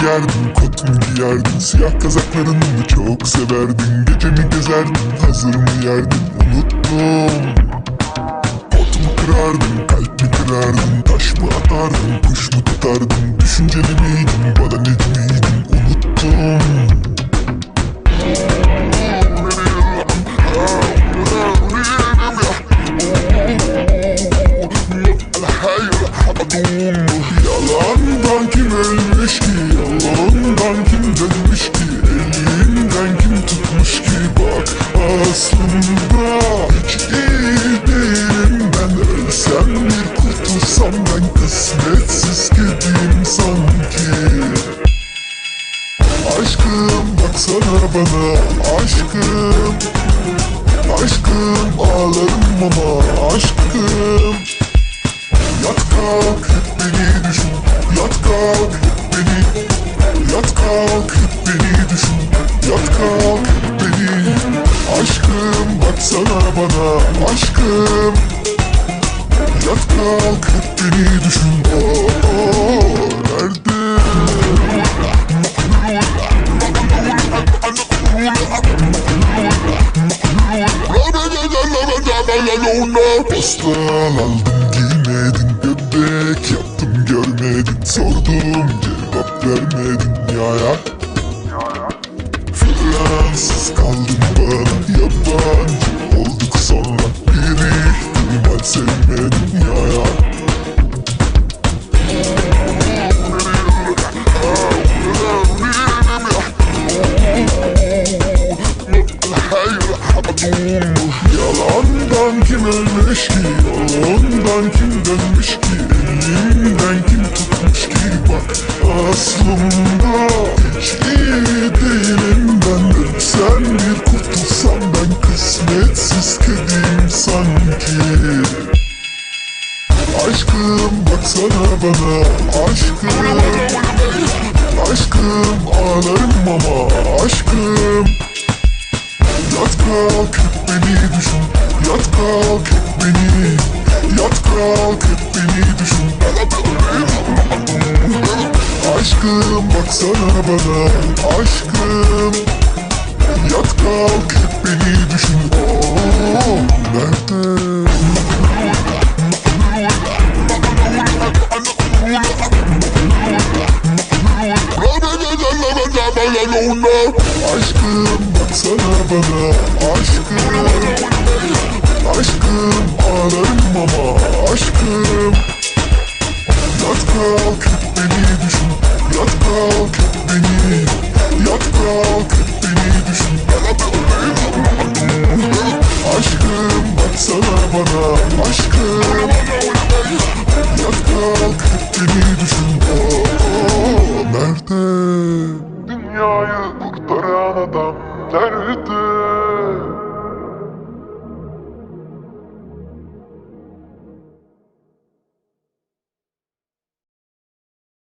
Giyerdin, kot mu giyerdin Siyah kazaklarını çok severdin. Gece mi gezerdin, hazır mı yerdin? Unuttum bana Aşkım. Aşkım ağlarım ama Aşkım. Yat kalk hep beni düşün. Yat kalk hep beni. Yat kalk hep beni düşün. Yat kalk hep beni. Aşkım baksana bana Aşkım. Yat kalk hep beni düşün. Oo, oo, Postal aldım giymedin Bebek yaptım görmedin Sordum cevap vermedin ya ya. Fransız kaldım bana Yabancı olduk sonra. Bir ihtimal sevmedin ya ya. Yalandan kim ölmüş ki? Yalandan kim dönmüş ki? Elinden kim tutmuş ki? Bak aslında Hiç iyi değilim ben Ölsem bir kurtulsam ben Kısmetsiz kediyim sanki. Aşkım baksana bana Aşkım. Aşkım ağlarım ama Aşkım Yat kalk hep beni düşün. Yat kalk hep beni. Yat kalk hep beni düşün. Aşkım baksana bana. Aşkım. Yat kalk hep beni düşün. Oo, nerede? Aşkım sana bana Aşkım Aşkım ağlarım ama Aşkım Yat kalk hep beni düşün Yat kalk hep beni Yat kalk hep beni düşün Aşkım baksana bana Aşkım Yat kalk hep beni düşün oh, oh, Nerede